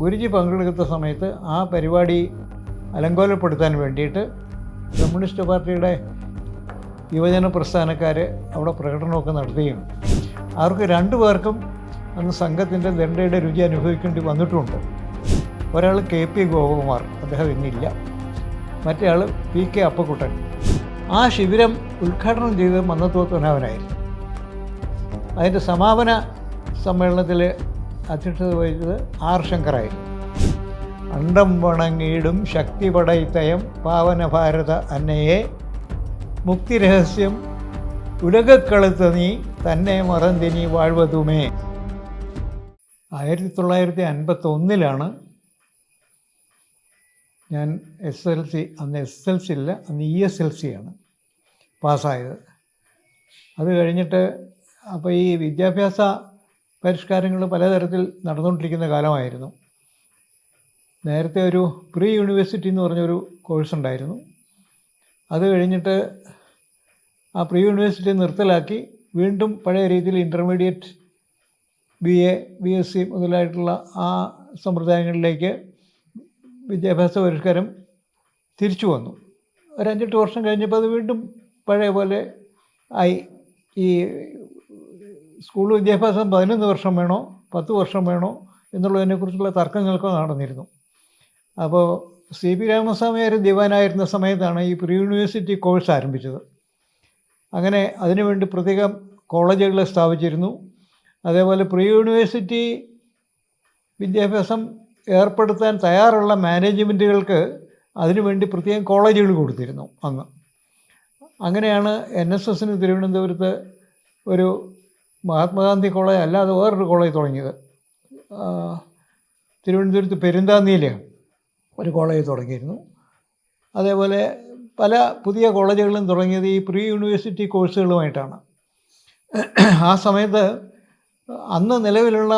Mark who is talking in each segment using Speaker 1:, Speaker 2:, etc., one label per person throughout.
Speaker 1: ഗുരുജി പങ്കെടുക്കുന്ന സമയത്ത് ആ പരിപാടി അലങ്കോലപ്പെടുത്താൻ വേണ്ടിയിട്ട് കമ്മ്യൂണിസ്റ്റ് പാർട്ടിയുടെ യുവജന പ്രസ്ഥാനക്കാർ അവിടെ പ്രകടനമൊക്കെ നടത്തുകയും അവർക്ക് രണ്ടു പേർക്കും അന്ന് സംഘത്തിന്റെ ദണ്ഡയുടെ രുചി അനുഭവിക്കേണ്ടി വന്നിട്ടുമുണ്ട് ഒരാൾ കെ പി ഗോപകുമാർ അദ്ദേഹം ഇന്നില്ല. മറ്റേ ആൾ പി കെ അപ്പക്കുട്ടൻ. ആ ശിബിരം ഉദ്ഘാടനം ചെയ്തത് മന്നത്തോത്തനാവനായിരുന്നു. അതിന്റെ സമാപന സമ്മേളനത്തിൽ അധ്യക്ഷത വഹിച്ചത് ആർ ശങ്കറായിരുന്നു. അണ്ടം വണങ്ങിയിടും ശക്തി പടൈത്തയം പാവന ഭാരത അന്നയെ. മുക്തിരഹസ്യം ഉലകക്കളുത്ത നീ തന്നെ മറന്തിനി വാഴ്വതുമേ. ആയിരത്തി തൊള്ളായിരത്തി അൻപത്തൊന്നിലാണ് ഞാൻ എസ് എൽ സി അന്ന് എസ് എൽ സി ഇല്ല അന്ന് ഇ എസ് എൽ സി ആണ് പാസ്സായത്. അത് കഴിഞ്ഞിട്ട് അപ്പോൾ ഈ വിദ്യാഭ്യാസ പരിഷ്കാരങ്ങൾ പലതരത്തിൽ നടന്നുകൊണ്ടിരിക്കുന്ന കാലമായിരുന്നു. നേരത്തെ ഒരു പ്രീ യൂണിവേഴ്സിറ്റി എന്ന് പറഞ്ഞൊരു കോഴ്സ് ഉണ്ടായിരുന്നു. അത് കഴിഞ്ഞിട്ട് ആ പ്രീ യൂണിവേഴ്സിറ്റി നിർത്തലാക്കി വീണ്ടും പഴയ രീതിയിൽ intermediate B A B S C മുതലായിട്ടുള്ള ആ സമ്പ്രദായങ്ങളിലേക്ക് വിദ്യാഭ്യാസ പരിഷ്കാരം തിരിച്ചു വന്നു. ഒരു അഞ്ചെട്ട് വർഷം കഴിഞ്ഞപ്പോൾ അത് വീണ്ടും പഴയ പോലെ ആയി. ഈ സ്കൂൾ വിദ്യാഭ്യാസം പതിനൊന്ന് വർഷം വേണോ പത്ത് വർഷം വേണോ എന്നുള്ളതിനെക്കുറിച്ചുള്ള തർക്കങ്ങളൊക്കെ നടന്നിരുന്നു. അപ്പോൾ സി പി രാമസ്വാമി ഒരു ദിവാനായിരുന്ന സമയത്താണ് ഈ പ്രീ യൂണിവേഴ്സിറ്റി കോഴ്സ് ആരംഭിച്ചത്. അങ്ങനെ അതിനുവേണ്ടി പ്രത്യേകം കോളേജുകൾ സ്ഥാപിച്ചിരുന്നു. അതേപോലെ പ്രീ യൂണിവേഴ്സിറ്റി വിദ്യാഭ്യാസം ഏർപ്പെടുത്താൻ തയ്യാറുള്ള മാനേജ്മെന്റുകൾക്ക് അതിനുവേണ്ടി പ്രത്യേകം കോളേജുകൾ കൊടുത്തിരുന്നു അന്ന്. അങ്ങനെയാണ് എൻ എസ് എസിന് തിരുവനന്തപുരത്ത് ഒരു മഹാത്മാഗാന്ധി കോളേജ് അല്ലാതെ വേറൊരു കോളേജ് തുടങ്ങിയത്. തിരുവനന്തപുരത്ത് പെരുന്താന്നിയിൽ ഒരു കോളേജ് തുടങ്ങിയിരുന്നു. അതേപോലെ പല പുതിയ കോളേജുകളും തുടങ്ങിയത് ഈ പ്രീ യൂണിവേഴ്സിറ്റി കോഴ്സുകളുമായിട്ടാണ്. ആ സമയത്ത് അന്ന് നിലവിലുള്ള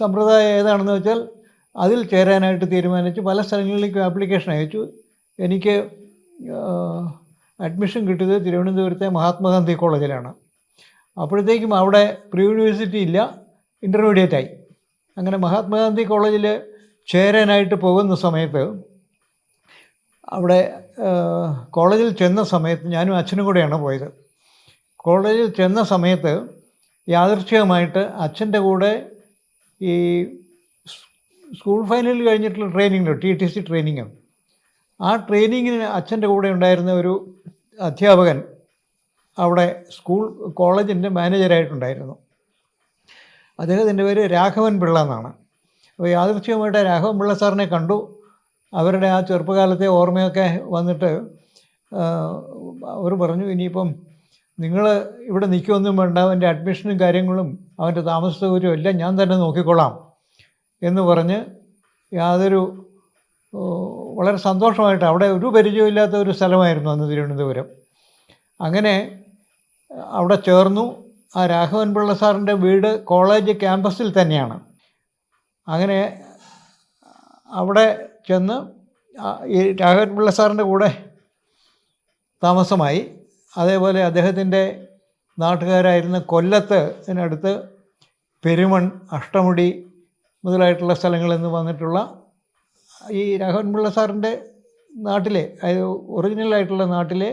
Speaker 1: സമ്പ്രദായം ഏതാണെന്ന് വെച്ചാൽ അതിൽ ചേരാനായിട്ട് തീരുമാനിച്ചു. പല സ്ഥലങ്ങളിലേക്കും ആപ്ലിക്കേഷൻ അയച്ചു. എനിക്ക് അഡ്മിഷൻ കിട്ടിയത് തിരുവനന്തപുരത്തെ മഹാത്മാഗാന്ധി കോളേജിലാണ്. അപ്പോഴത്തേക്കും അവിടെ പ്രീ യൂണിവേഴ്സിറ്റി ഇല്ല ഇന്റർമീഡിയറ്റ് ആയി. അങ്ങനെ മഹാത്മാഗാന്ധി കോളേജിൽ ചേരാനായിട്ട് പോകുന്ന സമയത്ത് അവിടെ കോളേജിൽ ചെന്ന സമയത്ത് ഞാനും അച്ഛനും കൂടെയാണ് പോയത്. കോളേജിൽ ചെന്ന സമയത്ത് യാദൃച്ഛികമായിട്ട് അച്ഛന്റെ കൂടെ ഈ സ്കൂൾ ഫൈനൽ കഴിഞ്ഞിട്ടുള്ള ട്രെയിനിങ്ങിലോ ടി ടി സി ട്രെയിനിങ് ആ ട്രെയിനിങ്ങിന് അച്ഛന്റെ കൂടെ ഉണ്ടായിരുന്ന ഒരു അധ്യാപകൻ അവിടെ സ്കൂൾ കോളേജിന്റെ മാനേജരായിട്ടുണ്ടായിരുന്നു. അദ്ദേഹത്തിന്റെ പേര് രാഘവൻ പിള്ള എന്നാണ്. അപ്പോൾ യാദൃശ്യമായിട്ട് രാഘവൻ പിള്ള സാറിനെ കണ്ടു. അവരുടെ ആ ചെറുപ്പകാലത്തെ ഓർമ്മയൊക്കെ വന്നിട്ട് അവർ പറഞ്ഞു ഇനിയിപ്പം നിങ്ങൾ ഇവിടെ നിൽക്കുകയൊന്നും വേണ്ട അവന്റെ അഡ്മിഷനും കാര്യങ്ങളും അവന്റെ താമസ സൗകര്യവും എല്ലാം ഞാൻ തന്നെ നോക്കിക്കൊള്ളാം. എന്ന് പറഞ്ഞ് യാതൊരു വളരെ സന്തോഷമായിട്ട് അവിടെ ഒരു പരിചയമില്ലാത്ത ഒരു സ്ഥലമായിരുന്നു അന്ന് തിരുവനന്തപുരം. അങ്ങനെ അവിടെ ചേർന്നു. ആ രാഘവൻ പിള്ള സാറിന്റെ വീട് കോളേജ് ക്യാമ്പസിൽ തന്നെയാണ്. അങ്ങനെ അവിടെ ചെന്ന് ഈ രാഘവൻ പിള്ള സാറിന്റെ കൂടെ താമസമായി. അതേപോലെ അദ്ദേഹത്തിന്റെ നാട്ടുകാരായിരുന്ന കൊല്ലത്ത് ഇതിനടുത്ത് പെരുമൺ അഷ്ടമുടി മുതലായിട്ടുള്ള സ്ഥലങ്ങളിൽ നിന്ന് വന്നിട്ടുള്ള ഈ രാഘവൻ പിള്ള സാറിന്റെ നാട്ടിലെ അതായത് ഒറിജിനലായിട്ടുള്ള നാട്ടിലെ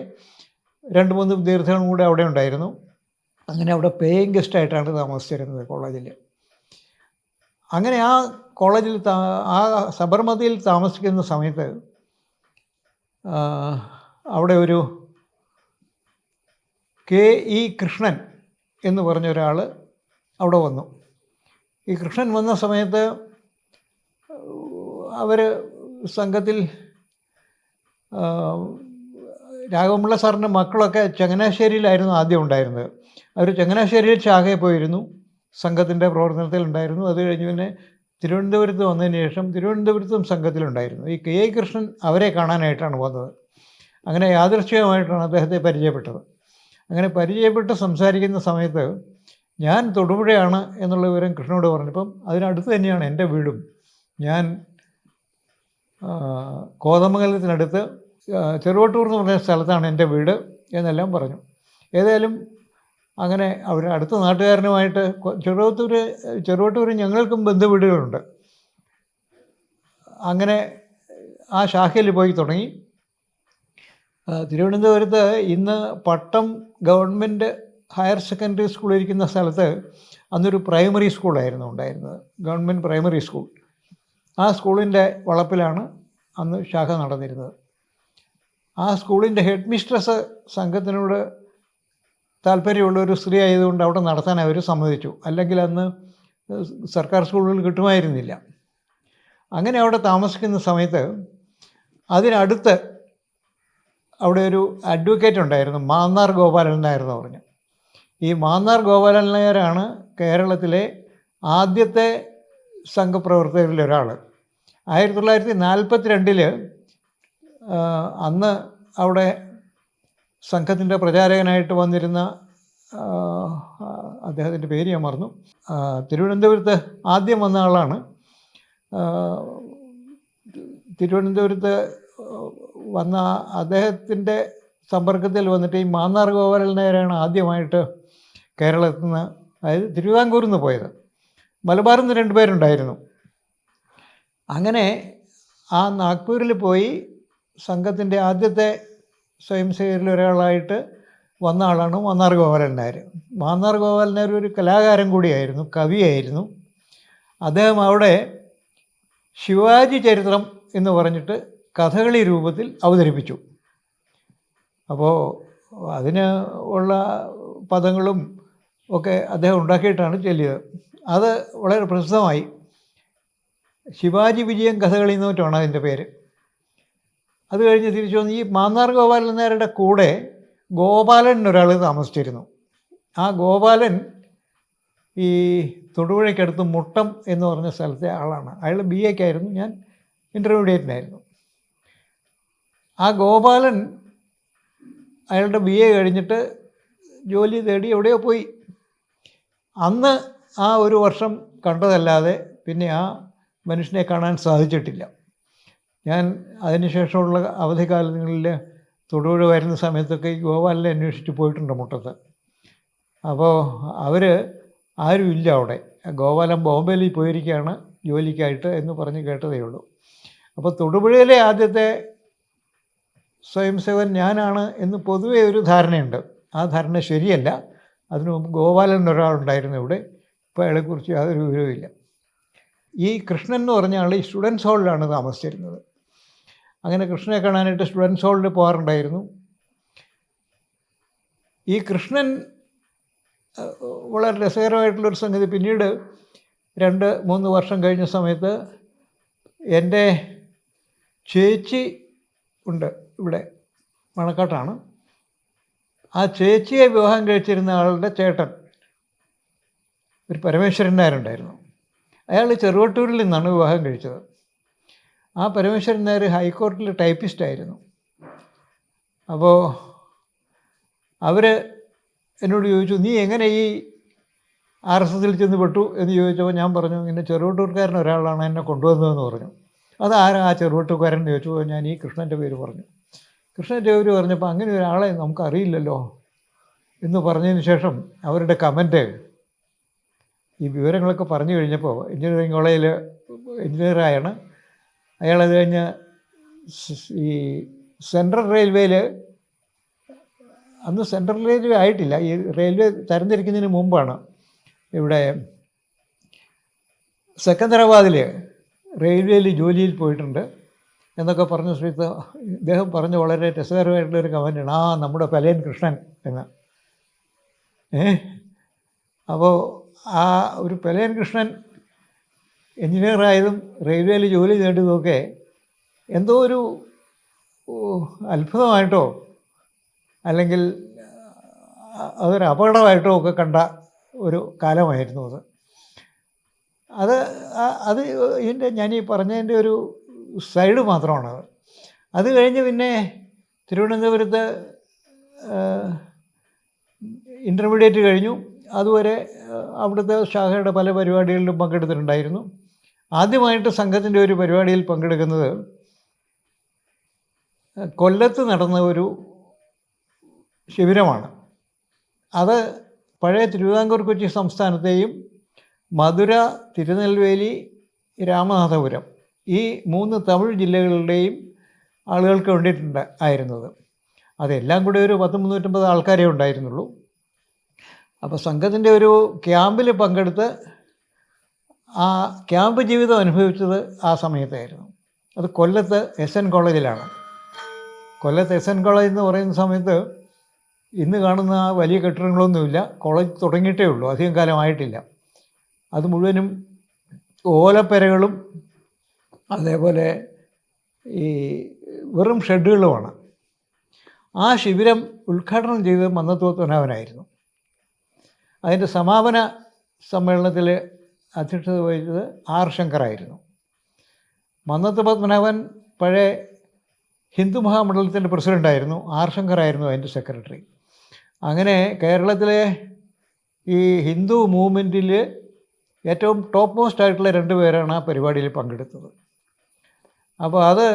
Speaker 1: രണ്ട് മൂന്ന് വിദ്യാർത്ഥികളും കൂടെ അവിടെ ഉണ്ടായിരുന്നു. അങ്ങനെ അവിടെ പേയിങ് ഗസ്റ്റായിട്ടാണ് താമസിച്ചിരുന്നത് കോളേജിൽ. അങ്ങനെ ആ കോളേജിൽ ആ സബർമതിയിൽ താമസിക്കുന്ന സമയത്ത് അവിടെ ഒരു കെ ഇ കൃഷ്ണൻ എന്ന് പറഞ്ഞ ഒരാൾ അവിടെ വന്നു. ഈ കൃഷ്ണൻ വന്ന സമയത്ത് അവർ സംഘത്തിൽ രാഘവപിള്ള സാറിന്റെ മക്കളൊക്കെ ചങ്ങനാശ്ശേരിയിലായിരുന്നു ആദ്യം ഉണ്ടായിരുന്നത്. അവർ ചങ്ങനാശ്ശേരിയിൽ ശാഖയിൽ പോയിരുന്നു. സംഘത്തിന്റെ പ്രവർത്തനത്തിൽ ഉണ്ടായിരുന്നു അത് കഴിഞ്ഞ് പിന്നെ തിരുവനന്തപുരത്ത് വന്നതിന് ശേഷം തിരുവനന്തപുരത്തും സംഘത്തിലുണ്ടായിരുന്നു. ഈ കെ എ കൃഷ്ണൻ അവരെ കാണാനായിട്ടാണ് വന്നത്. അങ്ങനെ യാദൃശ്ചികമായിട്ടാണ് അദ്ദേഹത്തെ പരിചയപ്പെട്ടത്. അങ്ങനെ പരിചയപ്പെട്ട് സംസാരിക്കുന്ന സമയത്ത് ഞാൻ തൊടുപുഴയാണ് എന്നുള്ള വിവരം കൃഷ്ണനോട് പറഞ്ഞപ്പം അതിനടുത്ത് തന്നെയാണ് എന്റെ വീടും. ഞാൻ കോതമംഗലത്തിനടുത്ത് ചെറുവട്ടൂർ എന്ന് പറഞ്ഞ സ്ഥലത്താണ് എന്റെ വീട് എന്നെല്ലാം പറഞ്ഞു. ഏതായാലും അങ്ങനെ അവർ അടുത്ത നാട്ടുകാരനുമായിട്ട് ചെറുവത്തൂർ ചെറുവട്ടൂർ ഞങ്ങൾക്കും ബന്ധുവീടുകളുണ്ട്. അങ്ങനെ ആ ശാഖയിൽ പോയി തുടങ്ങി. തിരുവനന്തപുരത്ത് ഇന്ന് Pattom government higher secondary school ഇരിക്കുന്ന സ്ഥലത്ത് അന്നൊരു പ്രൈമറി സ്കൂളായിരുന്നു ഉണ്ടായിരുന്നത്. Government primary school. ആ സ്കൂളിന്റെ വളപ്പിലാണ് അന്ന് ശാഖ നടന്നിരുന്നത്. ആ സ്കൂളിന്റെ ഹെഡ് മിസ്ട്രസ് സംഘത്തിനോട് താല്പര്യമുള്ള ഒരു സ്ത്രീ ആയതുകൊണ്ട് അവിടെ നടത്താൻ അവർ സമ്മതിച്ചു. അല്ലെങ്കിൽ അന്ന് സർക്കാർ സ്കൂളുകൾ കിട്ടുമായിരുന്നില്ല. അങ്ങനെ അവിടെ താമസിക്കുന്ന സമയത്ത് അതിനടുത്ത് അവിടെ ഒരു അഡ്വക്കേറ്റ് ഉണ്ടായിരുന്നു. മാന്നാർ ഗോപാലൻ നായർ പറഞ്ഞു ഈ മാന്നാർ ഗോപാലൻ നായരാണ് കേരളത്തിലെ ആദ്യത്തെ സംഘപ്രവർത്തകരിലൊരാൾ ആയിരത്തി തൊള്ളായിരത്തി നാൽപ്പത്തി രണ്ടിൽ അന്ന് അവിടെ സംഘത്തിന്റെ പ്രചാരകനായിട്ട് വന്നിരുന്ന അദ്ദേഹത്തിന്റെ പേര് ഞാൻ മറന്നു. തിരുവനന്തപുരത്ത് ആദ്യം വന്ന ആളാണ്. തിരുവനന്തപുരത്ത് വന്ന അദ്ദേഹത്തിന്റെ സമ്പർക്കത്തിൽ വന്നിട്ട് ഈ മാന്നാർ ഗോപാലൻ നായരാണ് ആദ്യമായിട്ട് കേരളത്തിൽ നിന്ന് അതായത് തിരുവിതാംകൂറിൽ നിന്ന് പോയത്. മലബാറിൽ നിന്ന് രണ്ടുപേരുണ്ടായിരുന്നു അങ്ങനെ ആ നാഗ്പൂരിൽ പോയി സംഘത്തിന്റെ ആദ്യത്തെ സ്വയം സേവകരിൽ ഒരാളായിട്ട് വന്ന ആളാണ് മാന്നാർ ഗോപാലൻ നായർ. മാന്നാർ ഗോപാലൻ നായർ ഒരു കലാകാരൻ കൂടിയായിരുന്നു കവിയായിരുന്നു. അദ്ദേഹം അവിടെ ശിവാജി ചരിത്രം എന്ന് പറഞ്ഞിട്ട് കഥകളി രൂപത്തിൽ അവതരിപ്പിച്ചു. അപ്പോൾ അതിന് ഉള്ള പദങ്ങളും ഒക്കെ അദ്ദേഹം ഉണ്ടാക്കിയിട്ടാണ് ചൊല്ലിയത്. അത് വളരെ പ്രസിദ്ധമായി ശിവാജി വിജയം കഥകളി എന്ന് മറ്റുമാണ് അതിന്റെ പേര്. അത് കഴിഞ്ഞ് തിരിച്ചു വന്ന് ഈ മാന്നാർ ഗോപാലൻ നേരുടെ കൂടെ ഗോപാലൻ ഒരാൾ താമസിച്ചിരുന്നു. ആ ഗോപാലൻ ഈ തൊടുപുഴയ്ക്കടുത്ത് മുട്ടം എന്ന് പറഞ്ഞ സ്ഥലത്തെ ആളാണ്. അയാൾ ബി എക്കായിരുന്നു ഞാൻ ഇന്റർമീഡിയറ്റിനായിരുന്നു. ആ ഗോപാലൻ അയാളുടെ ബി എ കഴിഞ്ഞിട്ട് ജോലി തേടി എവിടെയോ പോയി. അന്ന് ആ ഒരു വർഷം കണ്ടതല്ലാതെ പിന്നെ ആ മനുഷ്യനെ കാണാൻ സാധിച്ചിട്ടില്ല. ഞാൻ അതിനുശേഷമുള്ള അവധിക്കാലങ്ങളിൽ തൊടുപുഴ വരുന്ന സമയത്തൊക്കെ ഈ ഗോപാലിനെ അന്വേഷിച്ച് പോയിട്ടുണ്ട് മുട്ടത്ത്. അപ്പോൾ അവർ ആരുമില്ല അവിടെ. ഗോപാലൻ ബോംബെയിൽ പോയിരിക്കുകയാണ് ജോലിക്കായിട്ട് എന്ന് പറഞ്ഞ് കേട്ടതേ ഉള്ളൂ. അപ്പോൾ തൊടുപുഴയിലെ ആദ്യത്തെ സ്വയം സേവൻ ഞാനാണ് എന്ന് പൊതുവെ ഒരു ധാരണയുണ്ട്. ആ ധാരണ ശരിയല്ല. അതിനു മുമ്പ് ഗോപാലൻ ഒരാളുണ്ടായിരുന്നു ഇവിടെ. ഇപ്പോൾ അയാളെക്കുറിച്ച് യാതൊരു വിവരവുമില്ല. ഈ കൃഷ്ണൻ എന്ന് പറഞ്ഞ ആൾ ഈ സ്റ്റുഡൻസ് ഹാളിലാണ് താമസിച്ചിരുന്നത്. അങ്ങനെ കൃഷ്ണനെ കാണാനായിട്ട് സ്റ്റുഡൻസ് ഹോളിൽ പോകാറുണ്ടായിരുന്നു. ഈ കൃഷ്ണൻ വളരെ രസകരമായിട്ടുള്ളൊരു സംഗതി. പിന്നീട് രണ്ട് മൂന്ന് വർഷം കഴിഞ്ഞ സമയത്ത് എന്റെ ചേച്ചി ഉണ്ട് ഇവിടെ മണക്കാട്ടാണ്. ആ ചേച്ചിയെ വിവാഹം കഴിച്ചിരുന്ന ആളുടെ ചേട്ടൻ ഒരു പരമേശ്വരൻ നായരുണ്ടായിരുന്നു. അയാൾ ചെറുവട്ടൂരിൽ നിന്നാണ് വിവാഹം കഴിച്ചത്. ആ പരമേശ്വരൻ നായർ ഹൈക്കോർട്ടിൽ ടൈപ്പിസ്റ്റ് ആയിരുന്നു. അപ്പോൾ അവർ എന്നോട് ചോദിച്ചു നീ എങ്ങനെ ഈ ആർ എസ് എസിൽ ചെന്ന് പെട്ടു? എന്ന് ചോദിച്ചപ്പോൾ ഞാൻ പറഞ്ഞു ഇങ്ങനെ ചെറുവട്ടൂർക്കാരൻ ഒരാളാണ് എന്നെ കൊണ്ടുവന്നതെന്ന് പറഞ്ഞു. അത് ആരാ ആ ചെറുവട്ടൂർക്കാരൻ? എന്ന് ചോദിച്ചപ്പോൾ ഞാൻ ഈ കൃഷ്ണന്റെ പേര് പറഞ്ഞു. കൃഷ്ണന്റെ പേര് പറഞ്ഞപ്പോൾ അങ്ങനെ ഒരാളെ നമുക്കറിയില്ലല്ലോ എന്ന് പറഞ്ഞതിന് ശേഷം അവരുടെ കമന്റ് ഈ വിവരങ്ങളൊക്കെ പറഞ്ഞു കഴിഞ്ഞപ്പോൾ എഞ്ചിനീയറിംഗ് കോളേജിൽ എഞ്ചിനീയറായാണ് അയാളത് കഴിഞ്ഞ് ഈ സെൻട്രൽ റെയിൽവേയിൽ അന്ന് സെൻട്രൽ റെയിൽവേ ആയിട്ടില്ല. ഈ റെയിൽവേ തരംതിരിക്കുന്നതിന് മുമ്പാണ് ഇവിടെ സെക്കന്ദരാബാദിൽ റെയിൽവേയിൽ ജോലിയിൽ പോയിട്ടുണ്ട് എന്നൊക്കെ പറഞ്ഞ സമയത്ത് ഇദ്ദേഹം പറഞ്ഞ വളരെ രസകരമായിട്ടുള്ളൊരു കമന്റാണ്. ആ നമ്മുടെ പലയൻ കൃഷ്ണൻ എന്ന്. ഏ? അപ്പോൾ ആ ഒരു പലയൻ കൃഷ്ണൻ എഞ്ചിനീയറായതും റെയിൽവേയിൽ ജോലി നേടിയതുമൊക്കെ എന്തോ ഒരു അത്ഭുതമായിട്ടോ? അല്ലെങ്കിൽ അതൊരു അപകടമായിട്ടോ ഒക്കെ കണ്ട ഒരു കാലമായിരുന്നു അത്. അത് അത് ഇതിന്റെ ഞാൻ ഈ പറഞ്ഞതിന്റെ ഒരു സൈഡ് മാത്രമാണത്. അത് കഴിഞ്ഞ് പിന്നെ തിരുവനന്തപുരത്ത് ഇന്റർമീഡിയറ്റ് കഴിഞ്ഞു. അതുവരെ അവിടുത്തെ ശാഖയുടെ പല പരിപാടികളിലും പങ്കെടുത്തിട്ടുണ്ടായിരുന്നു. ആദ്യമായിട്ട് സംഘത്തിന്റെ ഒരു പരിപാടിയിൽ പങ്കെടുക്കുന്നത് കൊല്ലത്ത് നടന്ന ഒരു ശിബിരമാണ്. അത് പഴയ തിരുവിതാംകൂർ കൊച്ചി സംസ്ഥാനത്തെയും മധുര തിരുനെൽവേലി രാമനാഥപുരം ഈ മൂന്ന് തമിഴ് ജില്ലകളുടെയും ആളുകൾക്ക് വേണ്ടിയിട്ടുണ്ട് ആയിരുന്നത്. അതെല്ലാം കൂടി ഒരു പത്ത് മുന്നൂറ്റമ്പത് ആൾക്കാരെ ഉണ്ടായിരുന്നുള്ളൂ. അപ്പോൾ സംഘത്തിന്റെ ഒരു ക്യാമ്പിൽ പങ്കെടുത്ത് ആ ക്യാമ്പ് ജീവിതം അനുഭവിച്ചത് ആ സമയത്തായിരുന്നു. അത് കൊല്ലത്ത് എസ് എൻ കോളേജിലാണ്. കൊല്ലത്ത് എസ് എൻ കോളേജ് എന്ന് പറയുന്ന സമയത്ത് ഇന്ന് കാണുന്ന വലിയ കെട്ടിടങ്ങളൊന്നുമില്ല. കോളേജ് തുടങ്ങിയിട്ടേ ഉള്ളൂ. അധികം കാലമായിട്ടില്ല. അത് മുഴുവനും ഓലപ്പെരകളും അതേപോലെ ഈ വെറും ഷെഡുകളുമാണ്. ആ ശിബിരം ഉദ്ഘാടനം ചെയ്തത് മന്നത്തോത്തനാവനായിരുന്നു അതിന്റെ സമാപന സമ്മേളനത്തിൽ അധ്യക്ഷത വഹിച്ചത് ആർ ശങ്കറായിരുന്നു. മന്നത്ത് പത്മനാഭൻ പഴയ ഹിന്ദു മഹാമണ്ഡലത്തിന്റെ പ്രസിഡന്റായിരുന്നു ആർ ശങ്കറായിരുന്നു അതിന്റെ സെക്രട്ടറി. അങ്ങനെ കേരളത്തിലെ ഈ ഹിന്ദു മൂവ്മെന്റിൽ ഏറ്റവും ടോപ്പ് മോസ്റ്റ് ആയിട്ടുള്ള രണ്ട് പേരാണ് ആ പരിപാടിയിൽ പങ്കെടുത്തത്. അപ്പോൾ അത്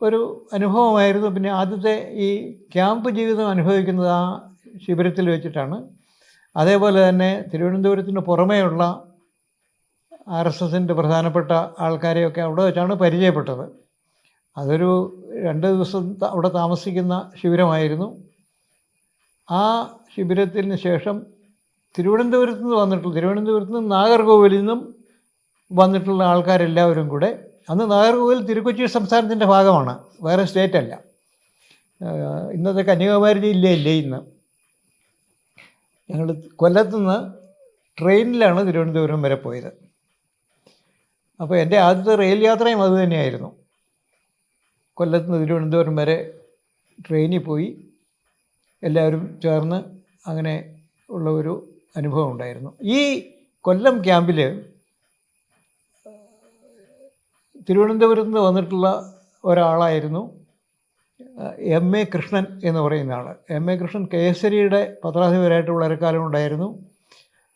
Speaker 1: ഒരു അനുഭവമായിരുന്നു. പിന്നെ ആദ്യത്തെ ഈ ക്യാമ്പ് ജീവിതം അനുഭവിക്കുന്നത് ആ ശിബിരത്തിൽ വെച്ചിട്ടാണ് അതേപോലെ തന്നെ തിരുവനന്തപുരത്തിന് പുറമേയുള്ള ആർ എസ് എസിന്റെ പ്രധാനപ്പെട്ട ആൾക്കാരെയൊക്കെ അവിടെ വെച്ചാണ് പരിചയപ്പെട്ടത്. അതൊരു രണ്ട് ദിവസം അവിടെ താമസിക്കുന്ന ശിബിരമായിരുന്നു. ആ ശിബിരത്തിന് ശേഷം തിരുവനന്തപുരത്ത് നിന്ന് വന്നിട്ടുള്ള തിരുവനന്തപുരത്ത് നിന്ന് നാഗർകോവിലിൽ നിന്നും വന്നിട്ടുള്ള ആൾക്കാരെല്ലാവരും കൂടെ അന്ന് നാഗർകോവിൽ തിരുക്കൊച്ചി സംസ്ഥാനത്തിന്റെ ഭാഗമാണ് വേറെ സ്റ്റേറ്റ് അല്ല ഇന്നത്തെ കന്യാകുമാരി ജില്ലയില്ലേ ഇന്ന്. ഞങ്ങൾ കൊല്ലത്തു നിന്ന് ട്രെയിനിലാണ് തിരുവനന്തപുരം വരെ പോയത്. അപ്പോൾ എന്റെ ആദ്യത്തെ റെയിൽ യാത്രയും അത് തന്നെയായിരുന്നു. കൊല്ലത്തു നിന്ന് തിരുവനന്തപുരം വരെ ട്രെയിനിൽ പോയി എല്ലാവരും ചേർന്ന് അങ്ങനെ ഉള്ള ഒരു അനുഭവം ഉണ്ടായിരുന്നു. ഈ കൊല്ലം ക്യാമ്പിൽ തിരുവനന്തപുരത്ത് നിന്ന് വന്നിട്ടുള്ള ഒരാളായിരുന്നു എം എ കൃഷ്ണൻ എന്ന് പറയുന്ന ആൾ എം എ കൃഷ്ണൻ കേസരിയുടെ പത്രാധിപരായിട്ട് വളരെ കാലം ഉണ്ടായിരുന്നു.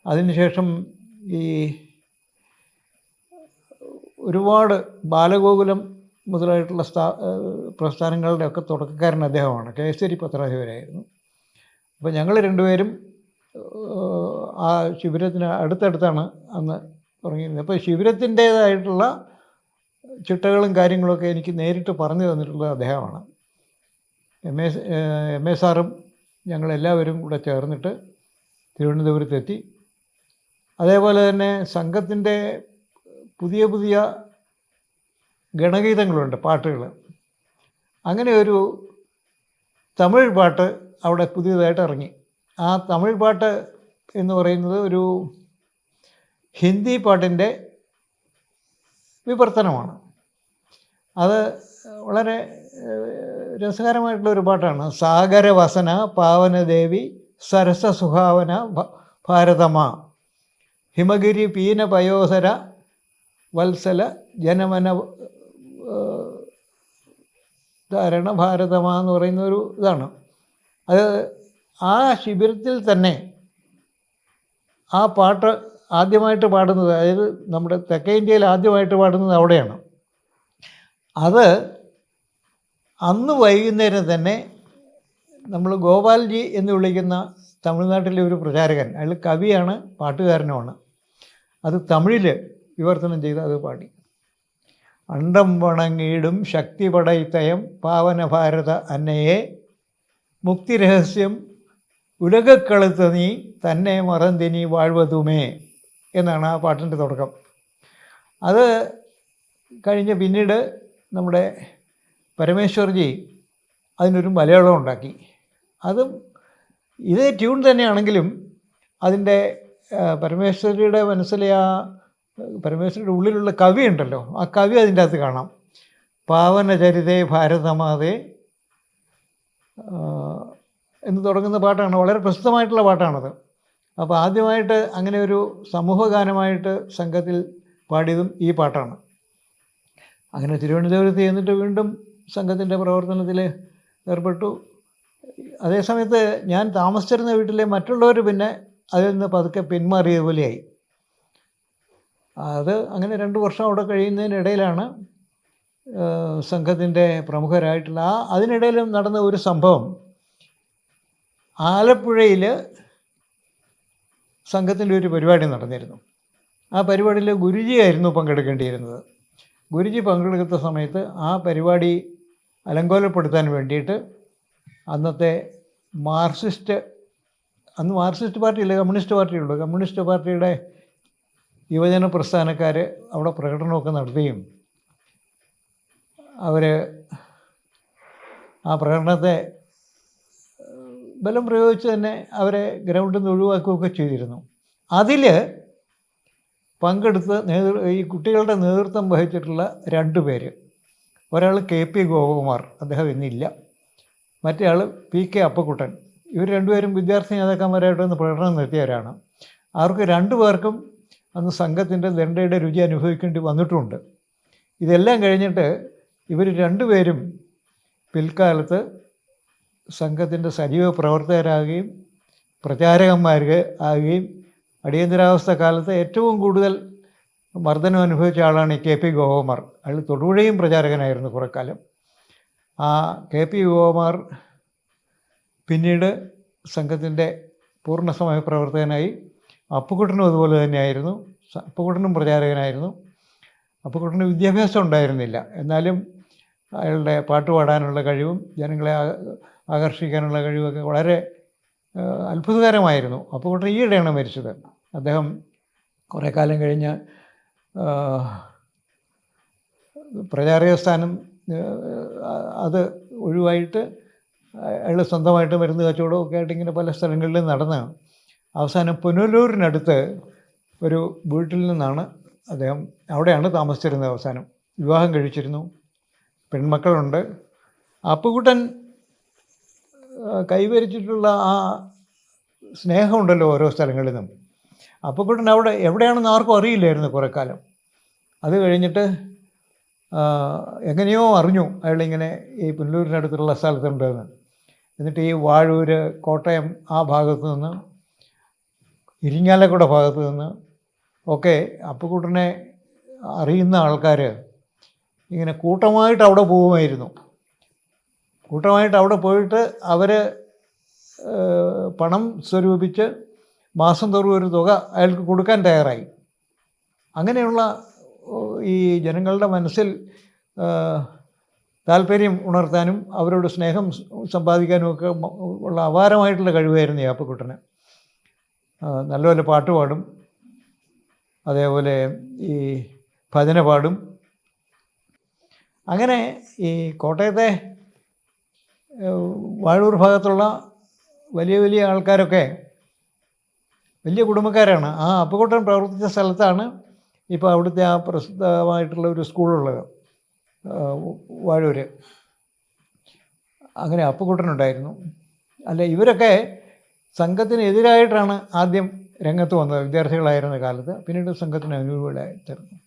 Speaker 1: അതിനുശേഷം ഈ ഒരുപാട് ബാലഗോകുലം മുതലായിട്ടുള്ള സ്ഥാ പ്രസ്ഥാനങ്ങളുടെ ഒക്കെ തുടക്കക്കാരൻ അദ്ദേഹമാണ്. കേസരി പത്രാധിപരായിരുന്നു. അപ്പോൾ ഞങ്ങൾ രണ്ടുപേരും ആ ശിബിരത്തിന് അടുത്തടുത്താണ് അന്ന് തുടങ്ങിയിരുന്നത് അപ്പോൾ ശിബിരത്തിന്റേതായിട്ടുള്ള ചിട്ടകളും കാര്യങ്ങളൊക്കെ എനിക്ക് നേരിട്ട് പറഞ്ഞു തന്നിട്ടുള്ളത് അദ്ദേഹമാണ്. എം എ എം എ സാറും ഞങ്ങളെല്ലാവരും കൂടെ ചേർന്നിട്ട് തിരുവനന്തപുരത്തെത്തി. അതേപോലെ തന്നെ സംഘത്തിന്റെ പുതിയ പുതിയ ഗണഗീതങ്ങളുണ്ട് പാട്ടുകൾ. അങ്ങനെ ഒരു തമിഴ് പാട്ട് അവിടെ പുതിയതായിട്ട് ഇറങ്ങി. ആ തമിഴ് പാട്ട് എന്ന് പറയുന്നത് ഒരു ഹിന്ദി പാട്ടിന്റെ വിവർത്തനമാണ്. അത് വളരെ രസകരമായിട്ടുള്ള ഒരു പാട്ടാണ്. സാഗരവസന പാവനദേവി സരസസുഹാവന ഭാരതമ. ഹിമഗിരി പീന പയോസര വത്സല ജനമന ധാരണ ഭാരതമ എന്ന് പറയുന്ന ഒരു ഇതാണ്. അത് ആ ശിബിരത്തിൽ തന്നെ ആ പാട്ട് ആദ്യമായിട്ട് പാടുന്നത് അതായത് നമ്മുടെ തെക്കേ ഇന്ത്യയിൽ ആദ്യമായിട്ട് പാടുന്നത് അവിടെയാണ്. അത് അന്ന് വൈകുന്നേരം തന്നെ നമ്മൾ ഗോപാൽജി എന്ന് വിളിക്കുന്ന തമിഴ്നാട്ടിലെ ഒരു പ്രചാരകൻ. അയാൾ കവിയാണ് പാട്ടുകാരനുമാണ്. അത് തമിഴിൽ വിവർത്തനം ചെയ്ത് അത് പാടി. അണ്ടം വണങ്ങിയിടും ശക്തി പടൈത്തയം പാവന ഭാരത അന്നയെ മുക്തിരഹസ്യം ഉലകക്കളുത്ത് നീ തന്നെ മറന്തിനി വാഴ്വതുമേ എന്നാണ് ആ പാട്ടിന്റെ തുടക്കം. അത് കഴിഞ്ഞ് പിന്നീട് നമ്മുടെ പരമേശ്വർജി അതിനൊരു മലയാളം ഉണ്ടാക്കി. അതും ഇതേ ട്യൂൺ തന്നെയാണെങ്കിലും അതിന്റെ പരമേശ്വരിയുടെ മനസ്സിലെ ആ പരമേശ്വരിയുടെ ഉള്ളിലുള്ള കവി ഉണ്ടല്ലോ ആ കവി അതിന്റെ അകത്ത് കാണാം. പാവനചരിതേ ഭാരതമാതേ എന്ന് തുടങ്ങുന്ന പാട്ടാണ് വളരെ പ്രസിദ്ധമായിട്ടുള്ള പാട്ടാണത്. അപ്പോൾ ആദ്യമായിട്ട് അങ്ങനെ ഒരു സമൂഹഗാനമായിട്ട് സംഘത്തിൽ പാടിയതും ഈ പാട്ടാണ്. അങ്ങനെ തിരുവനന്തപുരത്ത് ചെന്നിട്ട് വീണ്ടും സംഘത്തിന്റെ പ്രവർത്തനത്തിൽ ഏർപ്പെട്ടു. അതേസമയത്ത് ഞാൻ താമസിച്ചിരുന്ന വീട്ടിലെ മറ്റുള്ളവർ പിന്നെ അതിൽ നിന്ന് പതുക്കെ പിന്മാറിയത് പോലെയായി. അത് അങ്ങനെ രണ്ട് വർഷം അവിടെ കഴിയുന്നതിനിടയിലാണ് സംഘത്തിന്റെ പ്രമുഖരായിട്ടുള്ള ആ അതിനിടയിലും നടന്ന ഒരു സംഭവം. ആലപ്പുഴയിൽ സംഘത്തിന്റെ ഒരു പരിപാടി നടന്നിരുന്നു. ആ പരിപാടിയിൽ ഗുരുജിയായിരുന്നു പങ്കെടുക്കേണ്ടിയിരുന്നത്. ഗുരുജി പങ്കെടുക്കുന്ന സമയത്ത് ആ പരിപാടി അലങ്കോലപ്പെടുത്താൻ വേണ്ടിയിട്ട് അന്നത്തെ മാർക്സിസ്റ്റ് അന്ന് മാർക്സിസ്റ്റ് പാർട്ടിയില്ല കമ്മ്യൂണിസ്റ്റ് പാർട്ടിയുള്ളൂ. കമ്മ്യൂണിസ്റ്റ് പാർട്ടിയുടെ യുവജന പ്രസ്ഥാനക്കാർ അവിടെ പ്രകടനമൊക്കെ നടത്തുകയും അവർ ആ പ്രകടനത്തെ ബലം പ്രയോഗിച്ച് തന്നെ അവരെ ഗ്രൗണ്ടിൽ നിന്ന് ഒഴിവാക്കുകയൊക്കെ ചെയ്തിരുന്നു. അതിൽ പങ്കെടുത്ത് നേതൃ ഈ കുട്ടികളുടെ നേതൃത്വം വഹിച്ചിട്ടുള്ള രണ്ട് പേര്. ഒരാൾ കെ പി ഗോപകുമാർ അദ്ദേഹം ഇന്നില്ല. മറ്റേ ആൾ പി കെ അപ്പക്കുട്ടൻ. ഇവർ രണ്ടുപേരും വിദ്യാർത്ഥി നേതാക്കന്മാരായിട്ട് ഒന്ന് പ്രകടനം നടത്തിയവരാണ്. അവർക്ക് രണ്ടു പേർക്കും അന്ന് സംഘത്തിന്റെ ദണ്ഡയുടെ രുചി അനുഭവിക്കേണ്ടി വന്നിട്ടുമുണ്ട് ഇതെല്ലാം കഴിഞ്ഞിട്ട് ഇവർ രണ്ടുപേരും പിൽക്കാലത്ത് സംഘത്തിന്റെ സജീവ പ്രവർത്തകരാകുകയും പ്രചാരകന്മാർ ആകുകയും അടിയന്തരാവസ്ഥ കാലത്ത് ഏറ്റവും കൂടുതൽ മർദ്ദനം അനുഭവിച്ച ആളാണ് ഈ കെ പി ഗോകുമാർ അയാൾ തൊടുപുഴയും പ്രചാരകനായിരുന്നു കുറേക്കാലം. ആ കെ പി ഗോകുമാർ പിന്നീട് സംഘത്തിന്റെ പൂർണസമയ പ്രവർത്തകനായി അപ്പുക്കുട്ടനും അതുപോലെ തന്നെയായിരുന്നു. അപ്പുകുട്ടനും പ്രചാരകനായിരുന്നു. അപ്പുക്കുട്ടന് വിദ്യാഭ്യാസം ഉണ്ടായിരുന്നില്ല. എന്നാലും അയാളുടെ പാട്ട് പാടാനുള്ള കഴിവും ജനങ്ങളെ ആകർഷിക്കാനുള്ള കഴിവൊക്കെ വളരെ അത്ഭുതകരമായിരുന്നു. അപ്പുക്കുട്ടൻ ഈയിടെയാണ് മരിച്ചത്. അദ്ദേഹം കുറേ കാലം കഴിഞ്ഞ് പ്രചാരക സ്ഥാനം അത് ഒഴിവായിട്ട് അയാൾ സ്വന്തമായിട്ട് മരുന്ന് കച്ചവടവും ഒക്കെ ആയിട്ട് ഇങ്ങനെ പല സ്ഥലങ്ങളിലും നടന്ന് അവസാനം പുനലൂരിനടുത്ത് ഒരു വീട്ടിൽ നിന്നാണ് അദ്ദേഹം അവിടെയാണ് താമസിച്ചിരുന്നത് അവസാനം. വിവാഹം കഴിച്ചിരുന്നു. പെൺമക്കളുണ്ട്. അപ്പുകുട്ടൻ കൈവരിച്ചിട്ടുള്ള ആ സ്നേഹമുണ്ടല്ലോ ഓരോ സ്ഥലങ്ങളിൽ നിന്നും അപ്പുകുട്ടൻ അവിടെ എവിടെയാണെന്ന് ആർക്കും അറിയില്ലായിരുന്നു കുറേ കാലം. അത് കഴിഞ്ഞിട്ട് എങ്ങനെയോ അറിഞ്ഞു അയാളിങ്ങനെ ഈ പുനലൂരിനടുത്തുള്ള സ്ഥലത്തുണ്ടെന്ന് എന്നിട്ട് ഈ വാഴൂര് കോട്ടയം ആ ഭാഗത്ത് നിന്ന് ഇരിങ്ങാലക്കുട ഭാഗത്ത് നിന്ന് ഒക്കെ അപ്പുക്കുട്ടനെ അറിയുന്ന ആൾക്കാർ ഇങ്ങനെ കൂട്ടമായിട്ട് അവിടെ പോകുമായിരുന്നു. കൂട്ടമായിട്ട് അവിടെ പോയിട്ട് അവർ പണം സ്വരൂപിച്ച് മാസം തോറും ഒരു തുക അയാൾക്ക് കൊടുക്കാൻ തയ്യാറായി. അങ്ങനെയുള്ള ഈ ജനങ്ങളുടെ മനസ്സിൽ താല്പര്യം ഉണർത്താനും അവരോട് സ്നേഹം സമ്പാദിക്കാനും ഒക്കെ ഉള്ള അപാരമായിട്ടുള്ള കഴിവായിരുന്നു ആ, നല്ലപോലെ പാട്ട് പാടും. അതേപോലെ ഈ ഭജന പാടും. അങ്ങനെ ഈ കോട്ടയത്തെ വാഴൂർ ഭാഗത്തുള്ള വലിയ വലിയ ആൾക്കാരൊക്കെ വലിയ കുടുംബക്കാരാണ്. ആ അപ്പക്കുട്ടൻ പ്രവർത്തിച്ച സ്ഥലത്താണ് ഇപ്പോൾ അവിടുത്തെ ആ പ്രസിദ്ധമായിട്ടുള്ള ഒരു സ്കൂളുള്ളത് വാഴൂർ അങ്ങനെ അപ്പുകുട്ടനുണ്ടായിരുന്നു. അല്ല ഇവരൊക്കെ സംഘത്തിനെതിരായിട്ടാണ് ആദ്യം രംഗത്ത് വന്നത് വിദ്യാർത്ഥികളായിരുന്ന കാലത്ത്. പിന്നീട് സംഘത്തിന് അനുകൂലമായി തീർന്നു